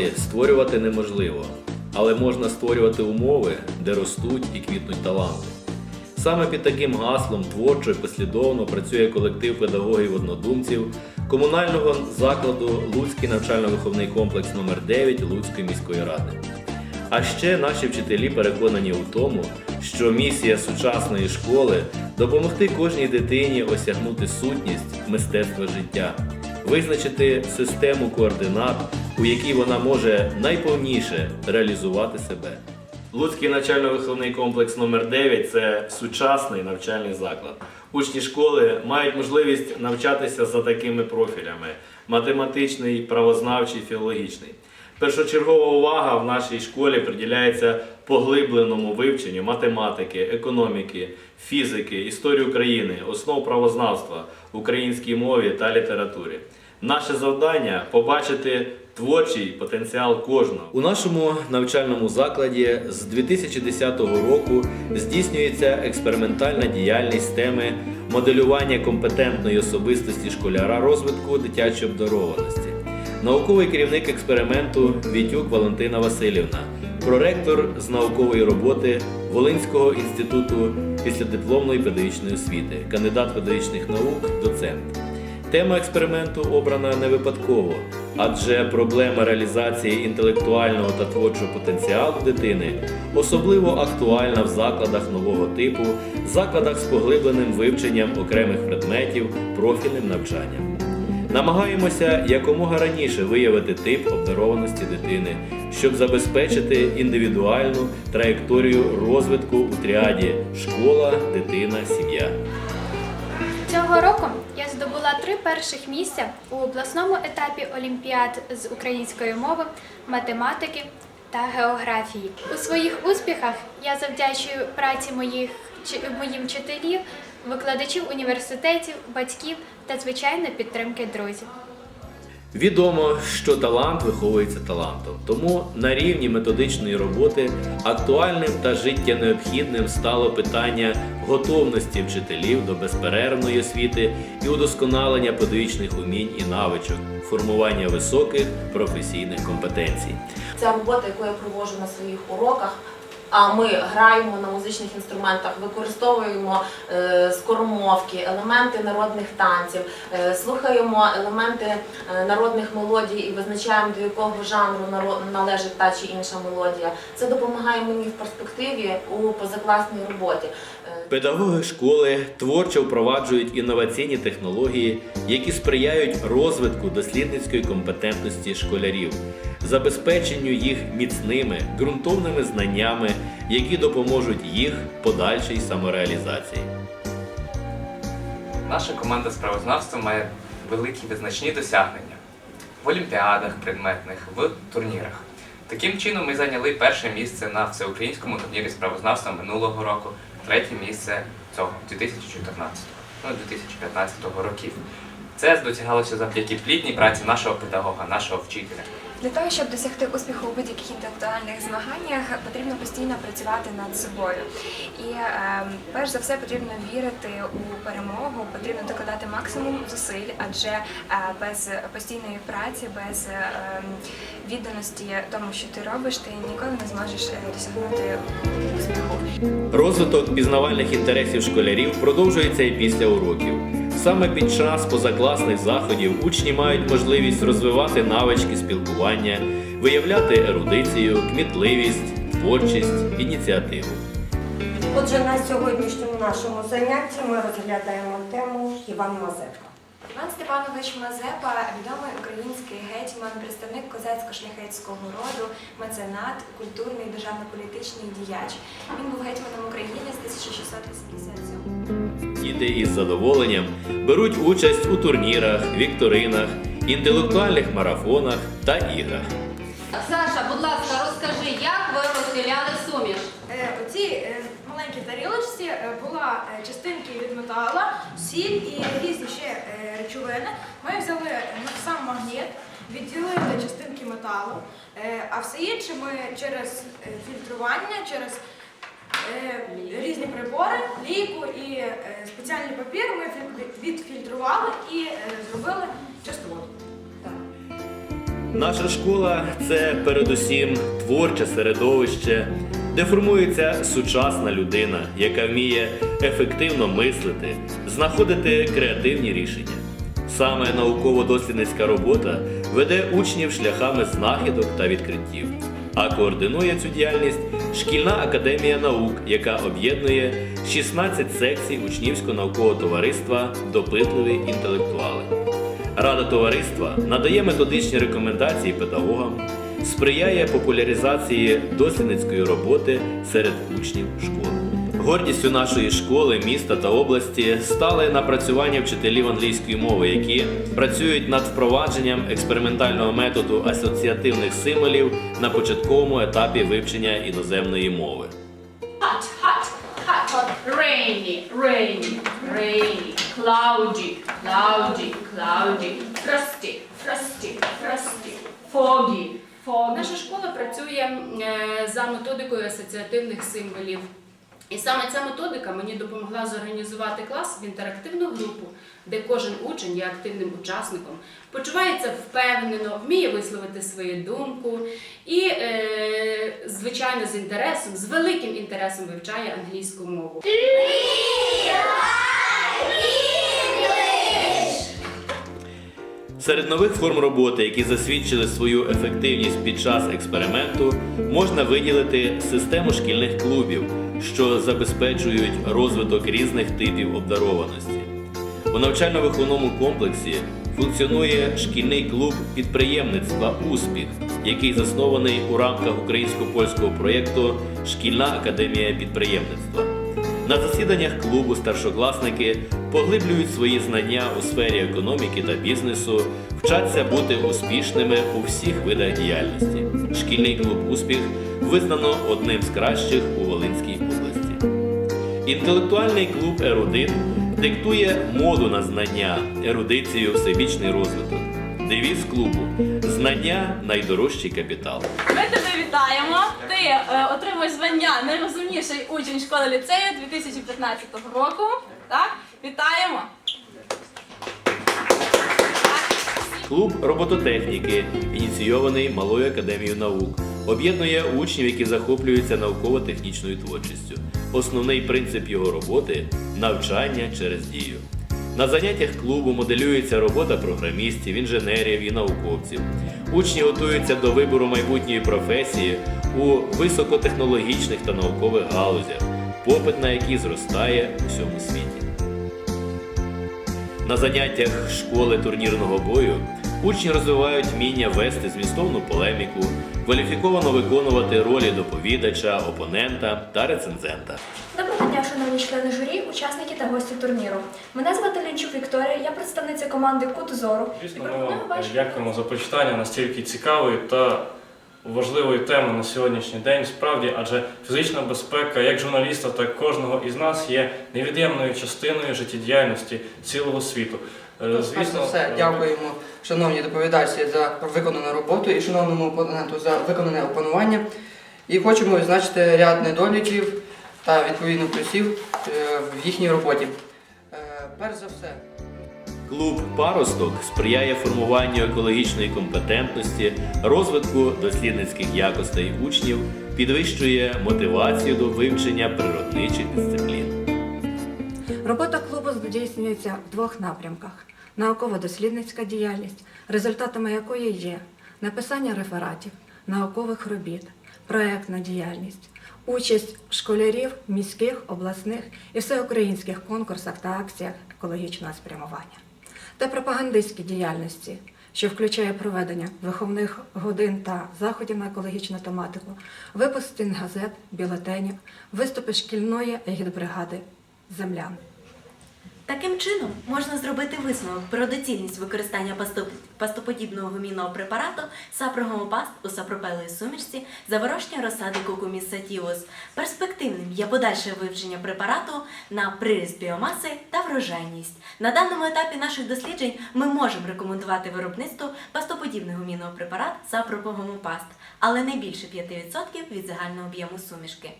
таланти створювати неможливо, але можна створювати умови, де ростуть і квітнуть таланти. Саме під таким гаслом творчо і послідовно працює колектив педагогів-однодумців комунального закладу Луцький навчально-виховний комплекс номер 9 Луцької міської ради. А ще наші вчителі переконані у тому, що місія сучасної школи допомогти кожній дитині осягнути сутність мистецтва життя, визначити систему координат, у якій вона може найповніше реалізувати себе. Луцький навчально-виховний комплекс номер 9 це сучасний навчальний заклад. Учні школи мають можливість навчатися за такими профілями: математичний, правознавчий, філологічний. Першочергова увага в нашій школі приділяється поглибленому вивченню математики, економіки, фізики, історії України, основ правознавства, українській мові та літературі. Наше завдання побачити творчий потенціал кожного. У нашому навчальному закладі з 2010 року здійснюється експериментальна діяльність теми моделювання компетентної особистості школяра розвитку дитячої обдарованості. Науковий керівник експерименту Вітюк Валентина Васильівна, проректор з наукової роботи Волинського інституту післядипломної педагогічної освіти, кандидат педагогічних наук, доцент. Тема експерименту обрана не випадково, адже проблема реалізації інтелектуального та творчого потенціалу дитини особливо актуальна в закладах нового типу, закладах з поглибленим вивченням окремих предметів, профільним навчанням. Намагаємося якомога раніше виявити тип обдарованості дитини, щоб забезпечити індивідуальну траєкторію розвитку у тріаді школа, дитина, сім'я. Цього року здобула три перших місця у обласному етапі олімпіад з української мови, математики та географії. У своїх успіхах я завдячую праці моїх моїм вчителів, викладачів університетів, батьків та звичайно підтримки друзів. Відомо, що талант виховується талантом, тому на рівні методичної роботи актуальним та життєнеобхідним стало питання готовності вчителів до безперервної освіти і удосконалення педагогічних умінь і навичок, формування високих професійних компетенцій. Ця робота, яку я проводжу на своїх уроках. А ми граємо на музичних інструментах, використовуємо е, скоромовки, елементи народних танців, е, слухаємо елементи е, народних мелодій і визначаємо, до якого жанру належить та чи інша мелодія. Це допомагає мені в перспективі у позакласній роботі. Педагоги школи творчо впроваджують інноваційні технології, які сприяють розвитку дослідницької компетентності школярів, забезпеченню їх міцними ґрунтовними знаннями, які допоможуть їх подальшій самореалізації. Наша команда з правознавства має великі визначні досягнення в олімпіадах предметних, в турнірах. Таким чином ми зайняли перше місце на всеукраїнському турнірі з правознавства минулого року, третє місце цього 2014 ну, 2015 років. Це здосягалося завдяки плідній праці нашого педагога, нашого вчителя. Для того, щоб досягти успіху у будь-яких інтелектуальних змаганнях, потрібно постійно працювати над собою. І е, перш за все потрібно вірити у перемогу, потрібно докладати максимум зусиль, адже е, без постійної праці, без е, відданості тому, що ти робиш, ти ніколи не зможеш е, досягнути успіху. Розвиток пізнавальних інтересів школярів продовжується і після уроків. Саме під час позакласних заходів учні мають можливість розвивати навички спілкування, виявляти ерудицію, кмітливість, творчість, ініціативу. Отже, на сьогоднішньому нашому занятті ми розглядаємо тему Іван Мазепа. Іван Степанович Мазепа, відомий український гетьман, представник козацько-шляхетського роду, меценат, культурний державно-політичний діяч. Він був гетьманом України з 1687 Діти із задоволенням беруть участь у турнірах, вікторинах, інтелектуальних марафонах та іграх. Саша, будь ласка, розкажи, як ви розділяли суміш? Е, У цій е, маленькій тарілочці е, була е, частинки від метала, сіль і різні ще е, речовини. Ми взяли е, сам магніт, відділили частинки металу, е, а все інше ми через е, фільтрування, через різні прибори, лійку і е, спеціальний папір ми відфільтрували і е, зробили чистоту. Наша школа це передусім творче середовище, де формується сучасна людина, яка вміє ефективно мислити, знаходити креативні рішення. Саме науково-дослідницька робота веде учнів шляхами знахідок та відкриттів, а координує цю діяльність шкільна академія наук, яка об'єднує 16 секцій учнівського наукового товариства Допитливі інтелектуали. Рада товариства надає методичні рекомендації педагогам, сприяє популяризації дослідницької роботи серед учнів школи. Гордістю нашої школи, міста та області стали напрацювання вчителів англійської мови, які працюють над впровадженням експериментального методу асоціативних символів на початковому етапі вивчення іноземної мови. Hot, hot, hot, hot. Rainy, rainy, rainy. Cloudy, cloudy, cloudy. Frosty, frosty, frosty. Foggy, foggy. Наша школа працює е, за методикою асоціативних символів. І саме ця методика мені допомогла зорганізувати клас в інтерактивну групу, де кожен учень є активним учасником, почувається впевнено, вміє висловити свою думку і, е, звичайно, з інтересом, з великим інтересом вивчає англійську мову. Серед нових форм роботи, які засвідчили свою ефективність під час експерименту, можна виділити систему шкільних клубів, що забезпечують розвиток різних типів обдарованості. У навчально-виховному комплексі функціонує шкільний клуб підприємництва Успіх, який заснований у рамках українсько-польського проєкту Шкільна академія підприємництва. На засіданнях клубу старшокласники поглиблюють свої знання у сфері економіки та бізнесу, вчаться бути успішними у всіх видах діяльності. Шкільний клуб Успіх визнано одним з кращих. Інтелектуальний клуб Ерудит диктує моду на знання, ерудицію, всебічний розвиток. Девіз клубу знання найдорожчий капітал. Ми тебе вітаємо. Ти е, отримуєш звання найрозумніший учень школи ліцею 2015 року. Так, вітаємо. Клуб робототехніки, ініційований Малою академією наук, об'єднує учнів, які захоплюються науково-технічною творчістю. Основний принцип його роботи навчання через дію. На заняттях клубу моделюється робота програмістів, інженерів і науковців. Учні готуються до вибору майбутньої професії у високотехнологічних та наукових галузях, попит на які зростає у всьому світі. На заняттях школи турнірного бою учні розвивають вміння вести змістовну полеміку, кваліфіковано виконувати ролі доповідача, опонента та рецензента. Доброго дня, шановні члени журі, учасники та гості турніру. Мене звати Лінчук Вікторія, я представниця команди Кут зору. Звісно, ми пропоную вам ваші дякуємо за почитання настільки цікавої та важливої теми на сьогоднішній день. Справді, адже фізична безпека як журналіста, так і кожного із нас є невід'ємною частиною життєдіяльності цілого світу. Е, Перш за все, е, дякуємо шановній доповідачці за виконану роботу і шановному опоненту за виконане опанування. І хочемо відзначити ряд недоліків та відповідно плюсів е, в їхній роботі. Перш за все, Клуб Паросток сприяє формуванню екологічної компетентності, розвитку дослідницьких якостей учнів, підвищує мотивацію до вивчення природничих дисциплін. Робота клубу здійснюється в двох напрямках: науково-дослідницька діяльність, результатами якої є написання рефератів, наукових робіт, проектна діяльність, участь школярів міських, обласних і всеукраїнських конкурсах та акціях екологічного спрямування, та пропагандистські діяльності, що включає проведення виховних годин та заходів на екологічну тематику, випуск стінгазет, бюлетенів, виступи шкільної егідбригади землян. Таким чином можна зробити висновок про доцільність використання пастоподібного гумінного препарату сапрогомопаст у сапропелої сумішці заворожня розсади кукуміс. Перспективним є подальше вивчення препарату на приріст біомаси та врожайність. На даному етапі наших досліджень ми можемо рекомендувати виробництво пастоподібний гумінного препарат сапропогомопаст, але не більше 5% від загального об'єму сумішки.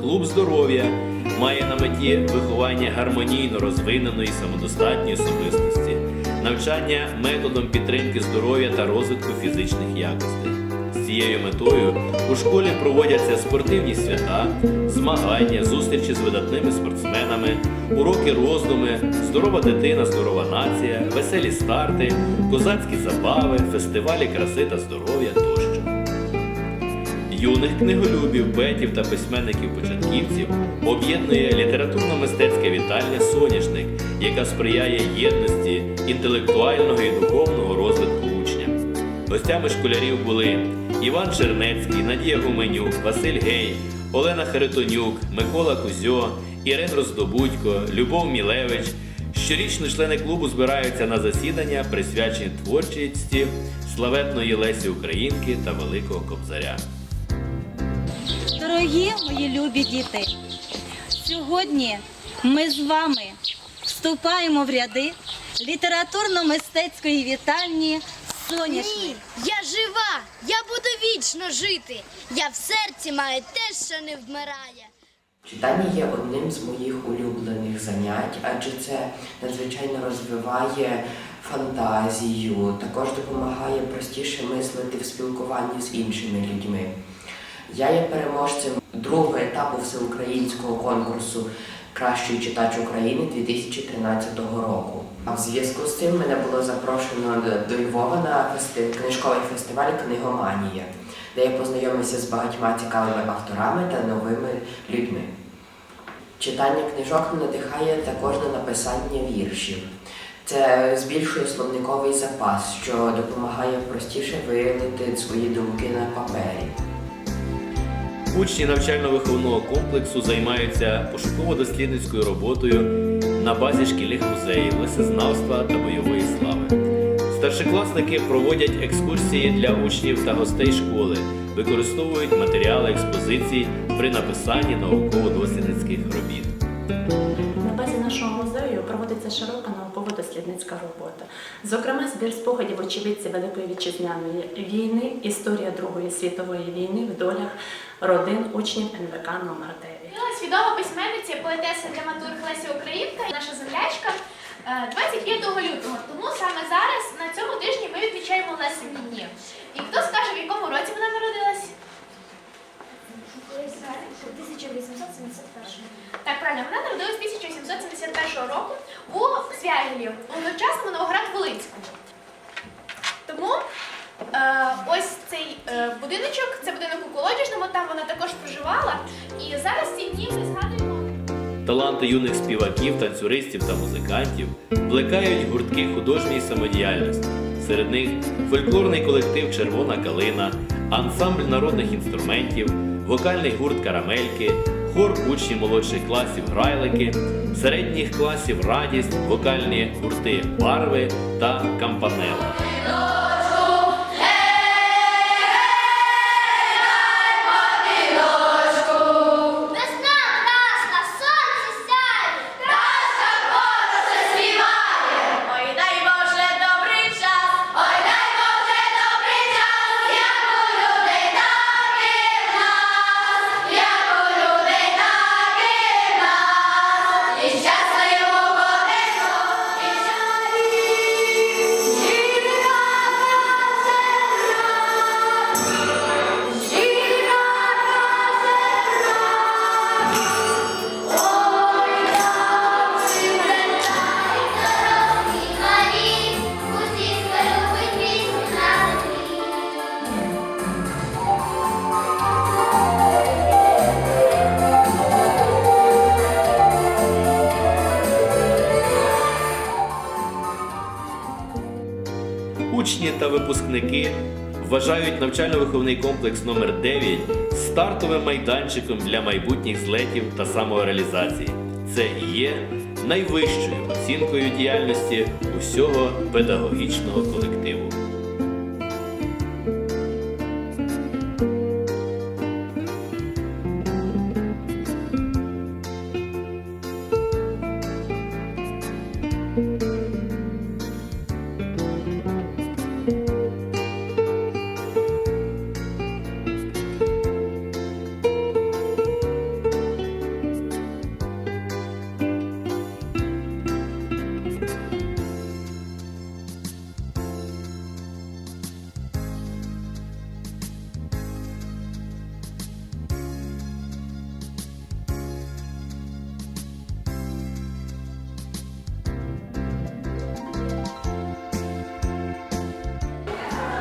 Клуб здоров'я має на меті виховання гармонійно розвиненої самодостатньої особистості, навчання методом підтримки здоров'я та розвитку фізичних якостей. З цією метою у школі проводяться спортивні свята, змагання, зустрічі з видатними спортсменами, уроки роздуми, здорова дитина, здорова нація, веселі старти, козацькі забави, фестивалі краси та здоров'я тощо. Юних книголюбів, поетів та письменників-початківців об'єднує літературно-мистецька вітальня Соняшник, яка сприяє єдності інтелектуального і духовного розвитку учня. Гостями школярів були Іван Чернецький, Надія Гуменюк, Василь Гей, Олена Харитонюк, Микола Кузьо, Ірен Роздобудько, Любов Мілевич. Щорічно члени клубу збираються на засідання, присвячені творчості славетної Лесі Українки та Великого Кобзаря. Дорогі мої любі діти, сьогодні ми з вами вступаємо в ряди літературно-мистецької вітальні Соняшник. Я жива, я буду вічно жити. Я в серці маю те, що не вмирає. Читання є одним з моїх улюблених занять, адже це надзвичайно розвиває фантазію, також допомагає простіше мислити в спілкуванні з іншими людьми. Я є переможцем другого етапу всеукраїнського конкурсу Кращий читач України 2013 року. А в зв'язку з цим мене було запрошено до- Львова на книжковий фестиваль Книгоманія, де я познайомився з багатьма цікавими авторами та новими людьми. Читання книжок надихає також на написання віршів. Це збільшує словниковий запас, що допомагає простіше виявити свої думки на папері. Учні навчально-виховного комплексу займаються пошуково-дослідницькою роботою на базі шкільних музеїв, лисезнавства та бойової слави. Старшокласники проводять екскурсії для учнів та гостей школи, використовують матеріали експозицій при написанні науково-дослідницьких робіт. Нашого музею проводиться широка науково-дослідницька робота. Зокрема, збір спогадів очевидців Великої вітчизняної війни, історія Другої світової війни в долях родин учнів НВК номер 9 Свідома письменниця, поетеса драматург Леся Українка, наша землячка е, 25 лютого. Тому саме зараз на цьому тижні ми відмічаємо Лесені дні. І хто скаже, в якому році вона народилась? 1871. Так, правильно, вона народилась 1871 року у Свягілі, у тогочасному Новоград-Волинському. Тому е, ось цей е, будиночок, це будинок у колодяжному, там вона також проживала. І зараз ці дні ми згадуємо. Таланти юних співаків, танцюристів та музикантів плекають гуртки художньої самодіяльності. Серед них фольклорний колектив Червона калина, ансамбль народних інструментів, вокальний гурт Карамельки, хор учні молодших класів Грайлики, середніх класів Радість, вокальні гурти Барви та Кампанела. Випускники вважають навчально-виховний комплекс номер 9 стартовим майданчиком для майбутніх злетів та самореалізації. Це і є найвищою оцінкою діяльності усього педагогічного колективу.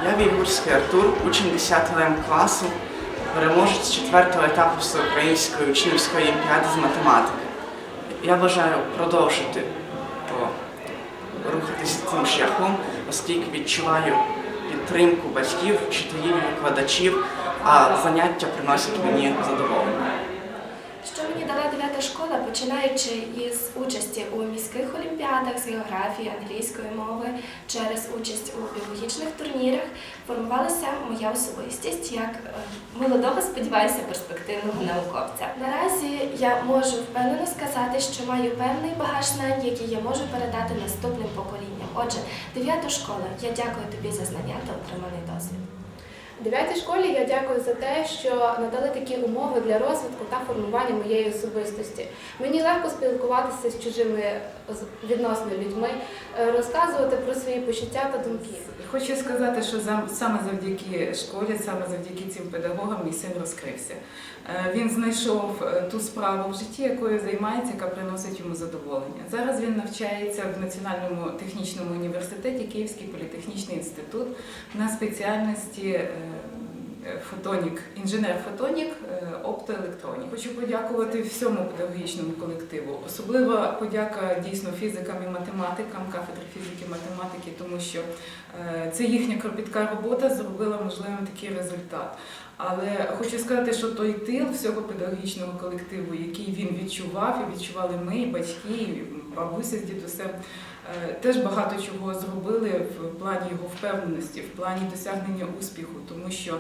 Левій Гурський Артур, учень 10 М класу, переможець 4 етапу Всеукраїнської учнівської олімпіади з математики. Я бажаю продовжити рухатися цим шляхом, оскільки відчуваю підтримку батьків, вчителів, викладачів, а заняття приносять мені задоволення. Що мені дала дев'ята школа, починаючи із участі у міських олімпіадах з географії, англійської мови, через участь у біологічних турнірах, формувалася моя особистість як е, молодого, сподіваюся, перспективного науковця. Наразі я можу впевнено сказати, що маю певний багаж знань, який я можу передати наступним поколінням. Отже, дев'ята школа, я дякую тобі за знання та отриманий досвід. Дев'ятій школі я дякую за те, що надали такі умови для розвитку та формування моєї особистості. Мені легко спілкуватися з чужими відносно людьми, е, розказувати про свої почуття та думки. Хочу сказати, що саме завдяки школі, саме завдяки цим педагогам мій син розкрився. Е, Він знайшов е, ту справу в житті, якою займається, яка приносить йому задоволення. Зараз він навчається в Національному технічному університеті Київський політехнічний інститут на спеціальності е, фотонік, інженер-фотонік, е, оптоелектронік. Хочу подякувати всьому педагогічному колективу. Особлива подяка дійсно фізикам і математикам, кафедри фізики і математики, тому що е, це їхня кропітка робота зробила можливим такий результат. Але хочу сказати, що той тил всього педагогічного колективу, який він відчував, і відчували ми, і батьки, і бабуся з дідусем, е, теж багато чого зробили в плані його впевненості, в плані досягнення успіху, тому що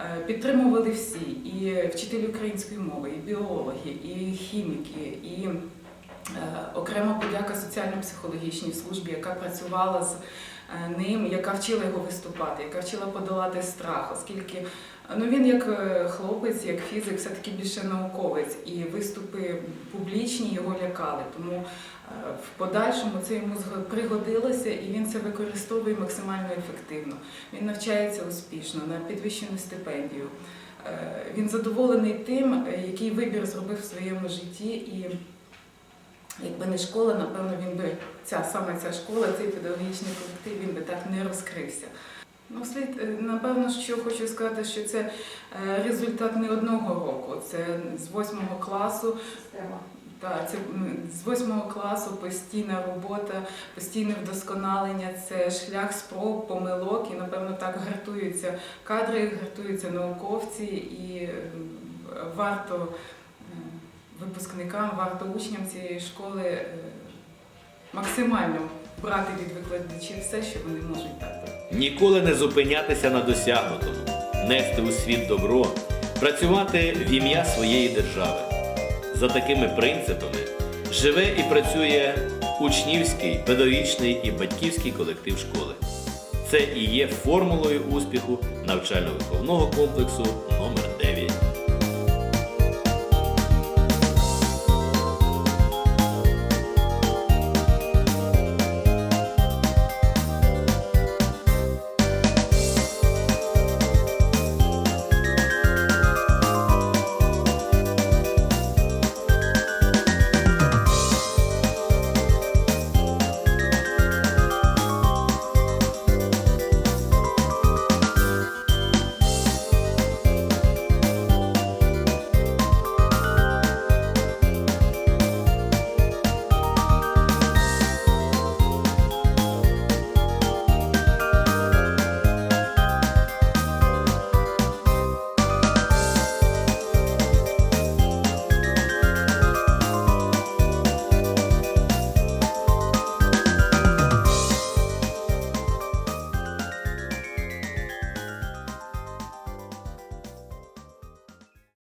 е, підтримували всі, і вчителі української мови, і біологи, і хіміки, і е, окрема подяка соціально-психологічній службі, яка працювала з ним, яка вчила його виступати, яка вчила подолати страх, оскільки ну, він як е, хлопець, як фізик, все-таки більше науковець, і виступи публічні його лякали. Тому е, в подальшому це йому пригодилося, і він це використовує максимально ефективно. Він навчається успішно на підвищену стипендію. Е, Він задоволений тим, який вибір зробив в своєму житті, і якби не школа, напевно, він би ця саме ця школа, цей педагогічний колектив, він би так не розкрився. Ну, слід, е, напевно, що хочу сказати, що це е, результат не одного року. Це з восьмого класу. Так, це з восьмого класу постійна робота, постійне вдосконалення, це шлях спроб, помилок, і напевно так гартуються кадри, гартуються науковці, і варто випускникам, варто учням цієї школи е, максимально брати від викладачів все, що вони можуть дати. Ніколи не зупинятися на досягнутому, нести у світ добро, працювати в ім'я своєї держави. За такими принципами живе і працює учнівський, педагогічний і батьківський колектив школи. Це і є формулою успіху навчально-виховного комплексу